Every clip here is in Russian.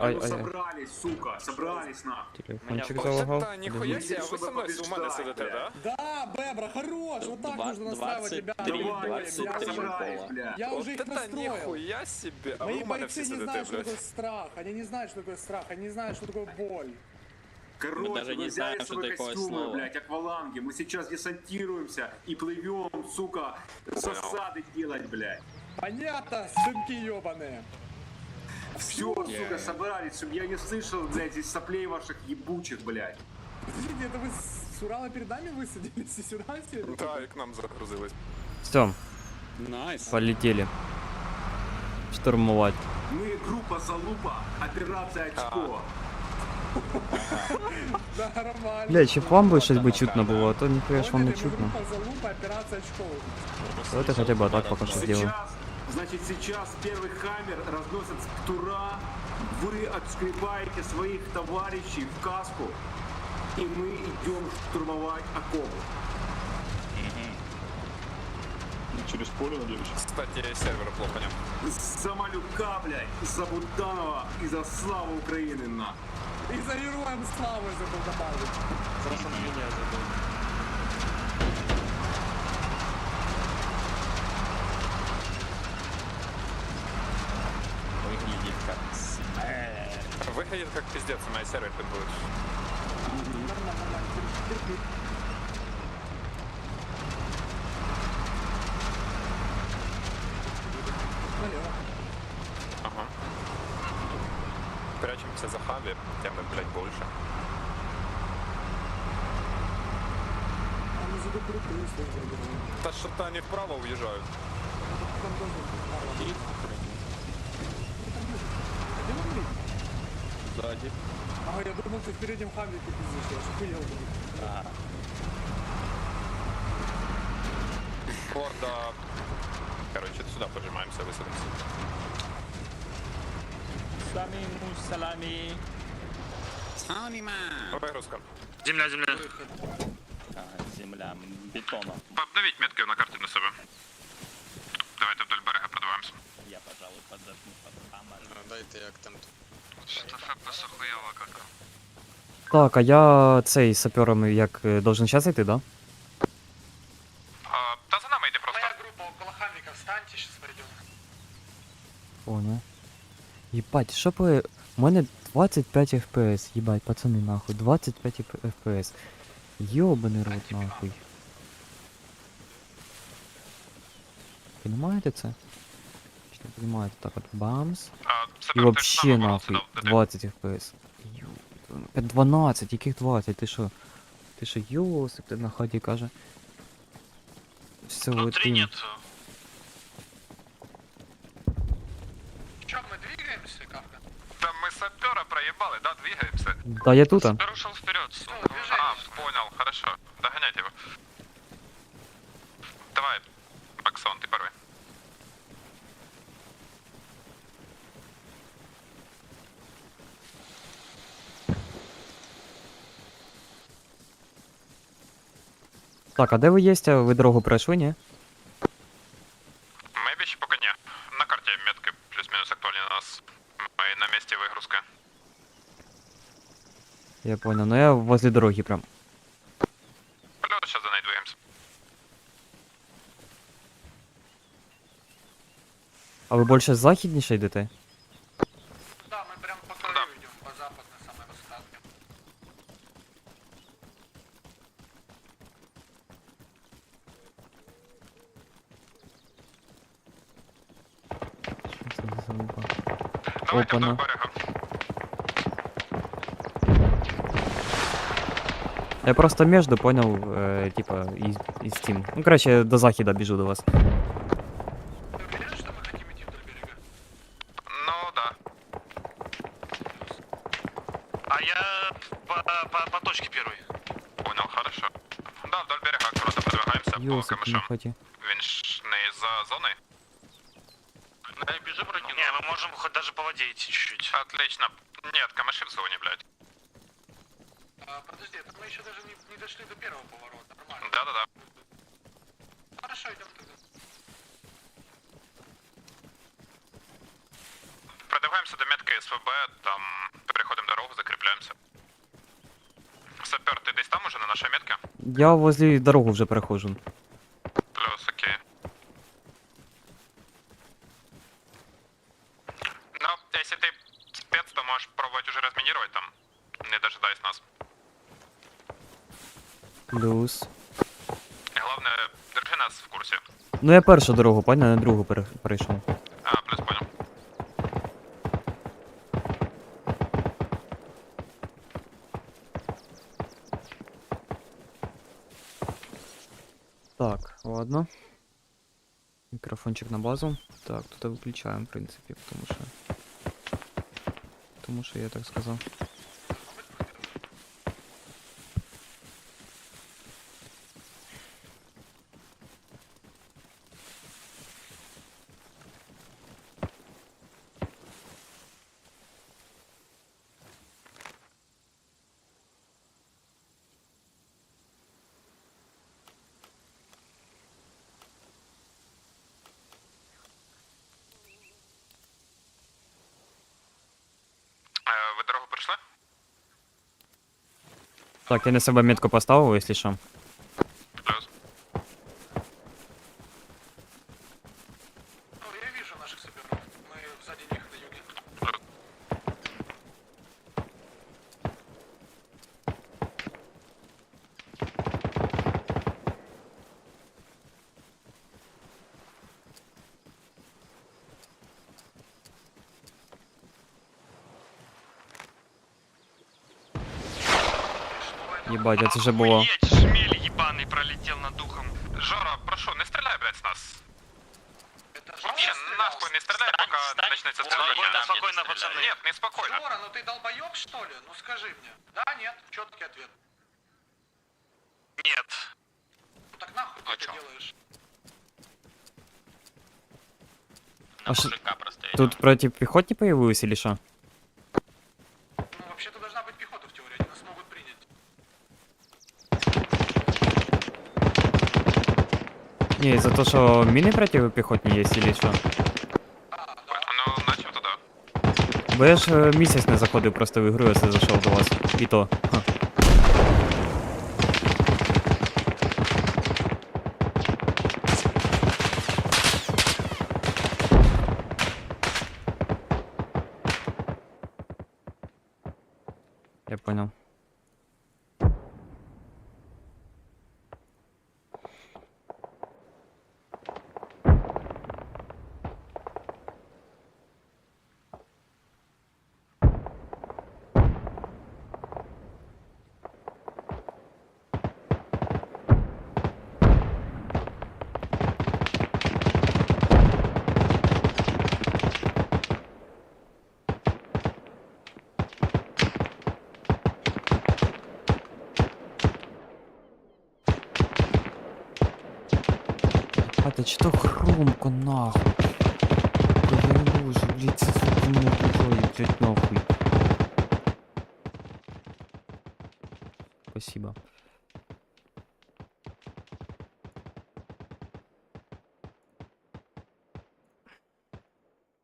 ай, ну ай, ай. собрались, сука, собрались нахуй. Телефончик Меня залагав. Та ніхуя себе, а ви со мною з ума не Побіждай, сидите, блядь. да? Да, Бебра, хорош! Вот так Два- нужно настраивать ребят. 23, Давай, Давай, я сука, уже- собрались, пола. блядь. Я Вот уже их это настроил. нихуя себе, а ви Мои у мене всі бойцы не сидите, знают, что блядь. такое страх. Они не знают, что такое страх. Они не знают, что такое боль. Короче, Мы даже мы не взяли знаем, с собой что такое костюмы, слово. блядь, акваланги. Мы сейчас десантируемся и плывем, сука, засады делать, блядь. Понятно, сынки ебаные. Все, сука, собрались, чтобы я не слышал, блядь, из соплей ваших ебучих, блядь. Подождите, это вы с Урала перед нами высадились и сюда сели? Да, і к нам загрузились. Все, Найс. полетели. Штурмовать. Мы группа Залупа, операция очко. Да, нормально. Бля, чи б вам би щось би чутно було, а то ніхуя ж вам не чутно. группа залупа, операция очков. Давайте хоча б так поки що зробимо. Значит, сейчас первый хаммер разносит птура, вы отскребаете своих товарищей в каску, и мы идем штурмовать окопы. Через поле, надеюсь. Кстати, сервер плохо не. За Малюка, блядь, за Буданова и за славу Украины, на. И за героем славы забыл добавить. Выглядит как Выглядит как пиздец, меня сервер. Терпи. Налево. Ага. Прячемся за хави, тем и, блядь, больше. А. Та что-то они вправо уезжают. Там тоже нормально. Где вы были? Сзади. Ага, я думал, ты в переднем хамлике пиздишь, я аж охуел, блин. А, Хорда. Короче, сюда поджимаемся, высадимся. Салами, салами. Салами, Выгрузка. Земля, земля. А, земля, бетона. Обновить метки на карте на себе. Давайте вдоль берега продуваємося. Я, пожалуй, подожму под хаммер. Дайте як там. Что ФПС охуєва как. Так, а я цей саперами як е, должен зараз йти, да? Та за нами йде просто. Моя группа около хамлика, встаньте, сейчас пойдем. Понял. Єбать, що ви... У мене 25 FPS, їбать, пацани, нахуй. 25 FPS. Йобаний рот, нахуй. Понимаете це? Чи не понимаете? Так от бамс. І вообще нахуй 20 FPS. Опять 12, яких 20? Ти що? Ти що, йосип, ти на хаті каже. Все, Внутри летим. нет. Че, мы двигаемся как-то? Там мы сапера проебали, да, двигаемся. Да, я тут. а. Сапер ушел вперед. А, понял, хорошо. Так, а де ви єсть? Ви дорогу пройшли, ні? Maybe еще пока не. На карте метки плюс-минус актуальны у нас. Мы на месте выгрузка. Я понял, но я возле дороги прям. Плюс сейчас за ней двигаемся. А ви більше західніше йдете? Давайте Опа-на. вдоль берега. Я просто между понял, э, типа, из, из Steam. Ну, короче, до західа біжу до вас. Ты уверен, что мы хотим идти вдоль берега? Ну да. А я по, по, по точке первой. Понял, хорошо. Да, вдоль берега аккуратно продвигаемся по Йосип, на камышам. хаті. даже по воде идти чуть-чуть. Отлично. Нет, камыши в зоне, блядь. А, подожди, это мы еще даже не, не дошли до первого поворота, нормально. Да-да-да. Хорошо, идем тогда. Продвигаемся до метки СВБ, там переходим дорогу, закрепляемся. Сапер, ты десь там уже на нашей метке? Я возле дорогу вже переходжу. Спец, то можешь пробовать уже разминировать там, не дожидаясь нас. Плюс. Главное, держи нас в курсе. Ну я першу дорогу, понял, на другу пере- перейшов. А, плюс понял. Так, ладно. Микрофончик на базу. Так, тут выключаем, в принципе, потому что... Потому что я так сказал. Э, вы дорогу пришли? Так, я на себе метку поставил, если что. Плюс. Ну, я вижу наших саперов. Мы сзади них на юге. Ебать, это же было. Охуеть, шмель ебаный пролетел над духом. Жора, прошу, не стреляй, блядь, с нас. Вообще, нахуй не стреляй, пока начнется Спокойно, стрельба. спокойно, Нет, пацаны. Нет, не спокойно. Жора, ну ты долбоеб, что ли? Ну скажи мне. Да, нет? Четкий ответ. Нет. Ну так нахуй А ты чё? это делаешь? На А. Тут против пехотни появилась или что? Не, за то, что мины против пехотни есть или что? А, да. Ну, начал тогда. Бо я ж е, місяць не заходив просто в ігру, якщо зайшов до вас. І то. А ты что громко нахуй? Да я боже, блядь, сука не блядь, нахуй. Спасибо.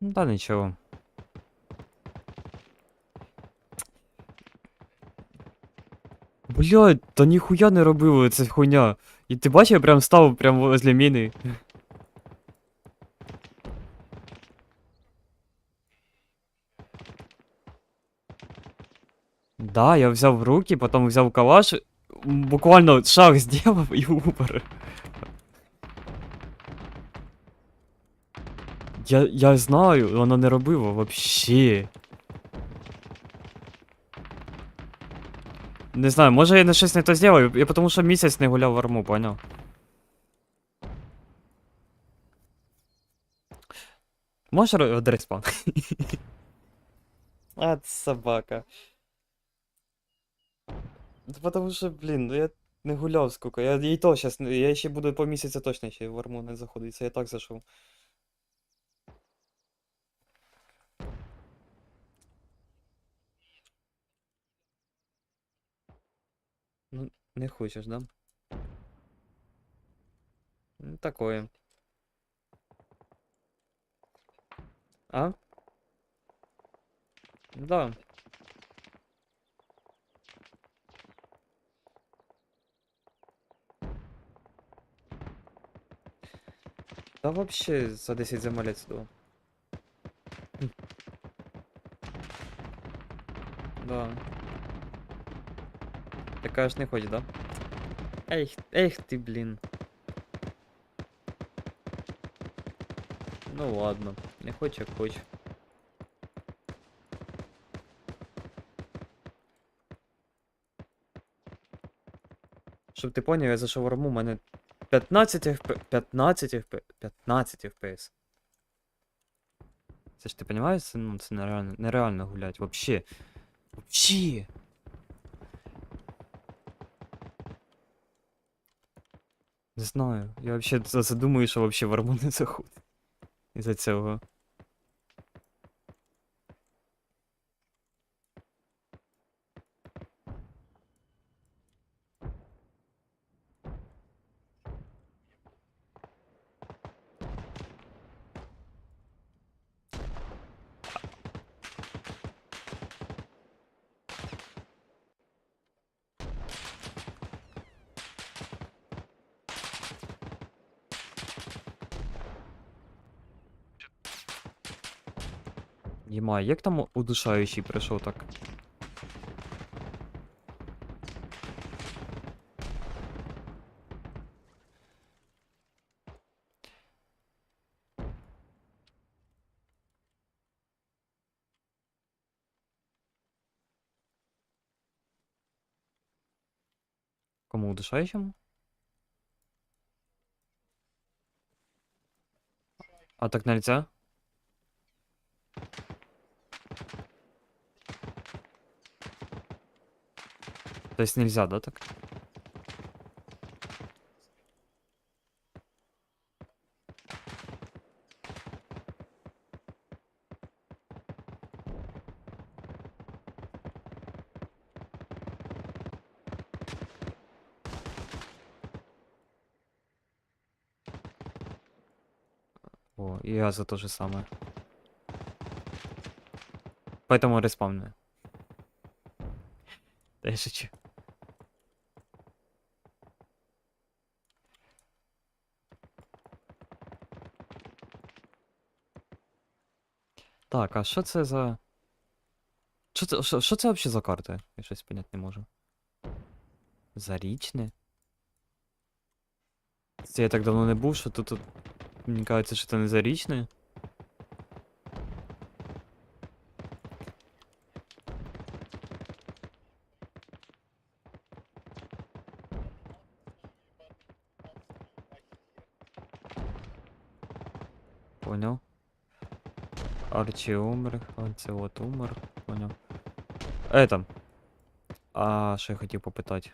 Ну да нічого. Блядь, та ніхуя не робили ця хуйня. І ти бачив, я прям став прям возле міни. Да, я взяв в руки, потом взяв калаш, м, буквально шаг сделав і упер. Я, я знаю, воно не робило вообще. Не знаю, може я на щось не то зробив, я тому що місяць не гуляв в арму, поняв? Можеш ро- спан? А, собака. Потому что, блин, ну я не гуляв сколько. Я і то сейчас, я ще буду по місяці точно ще в арму не заходить. Це я так зайшов. Ну, не хочеш, да? Ну, такое. А? Да. Да вообще за 10 замалець до. Да. Ти кажеш, не хочеш, да? Ех, ех ти, блін. Ну ладно, не хоч як хоч. Щоб ти поняв, я за шаурму, у мене 15 FP, 15 FP, 15 FPS. Це розумієш, це, ну, це нереально, нереально гулять, вообще. Вообще. Не знаю, я вообще за- задумую, що вообще в арму не заходить. Із-за цього. Єма, як там удушаючий прийшов так? Кому удушаючому? А так нельзя? Есть нельзя, да, так? О, и я за то же самое. Поэтому респавню. Да я шучу. Так, а що це за. Що це, що, що це взагалі за карта? Я щось поняти не можу. Зарічне? Це я так давно не був, що тут. тут... Мені кажеться, що це не зарічне. Понял. Арчи умер, це от умер, понял. Это. А що я хотів попитати?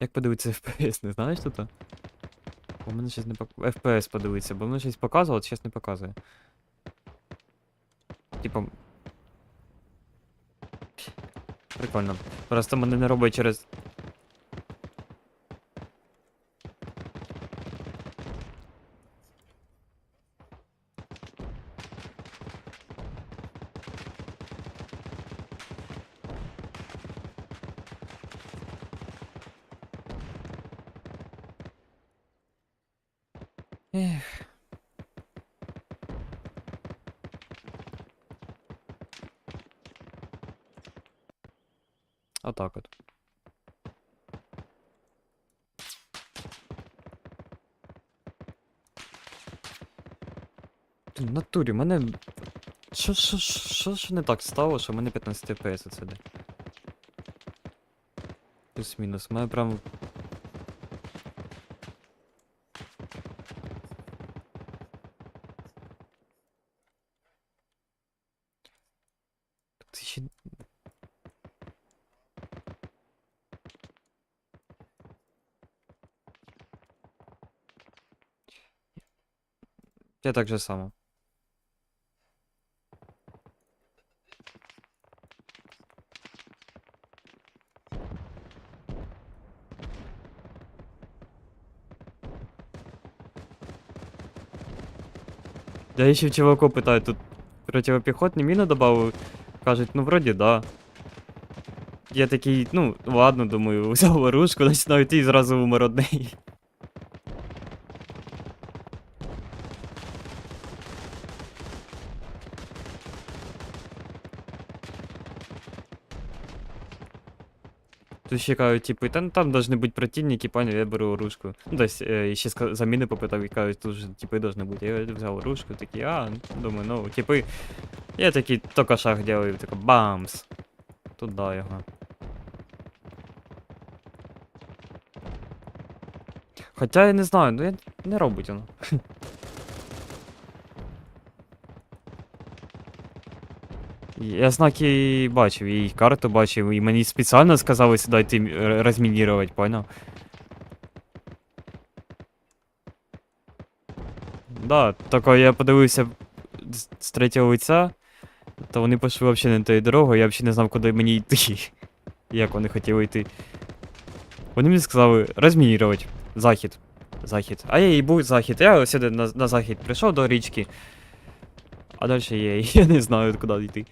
Як подивитися FPS, не знаєш тут? Бо мене щось не пок... FPS подивитися, бо воно щось показувало, щось не показує. Типа. Прикольно. Просто мене не робить через. Ех. Отак от. Ти, В натурі, мене. Що, що, що, що не так стало, що в мене 15 FPS оце де? Плюс-мінус. У мене прям Ти ще... Я так же само. Я еще чуваку питаю, тут противопехотные мины добавил. кажуть, ну вроді да. Я такий, ну, ладно, думаю, взяв оружку, починаю йти і зразу умер од Тут ще кажуть, типу, та ну, там должны бути противники, понял, я беру оружку. Ну, то есть, е, ще заміни попитав і кажуть, тут же типи должны бути. Я взяв оружку, такий, а, думаю, ну, типи. Я такий тільки шаг делаю, такий бамс. Туда його. Хоча я не знаю, ну я не робить воно. Я знаки бачив, і карту бачив, і мені спеціально сказали сюди йти розмінірувати, поняв? Да, тільки я подивився з третього лиця, то вони пішли взагалі не тою дорогою, я взагалі не знав, куди мені йти. Як вони хотіли йти. Вони мені сказали розмінірувати. Захід. Захід. А я і був захід. Я сюди на, на захід прийшов до річки. А далі я, я не знаю, куди йти.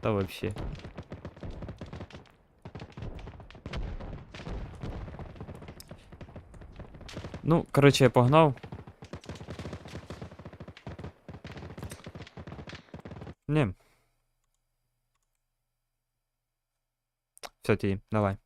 Та вообще. Ну, короче, я погнав. Не. Все, ти, давай.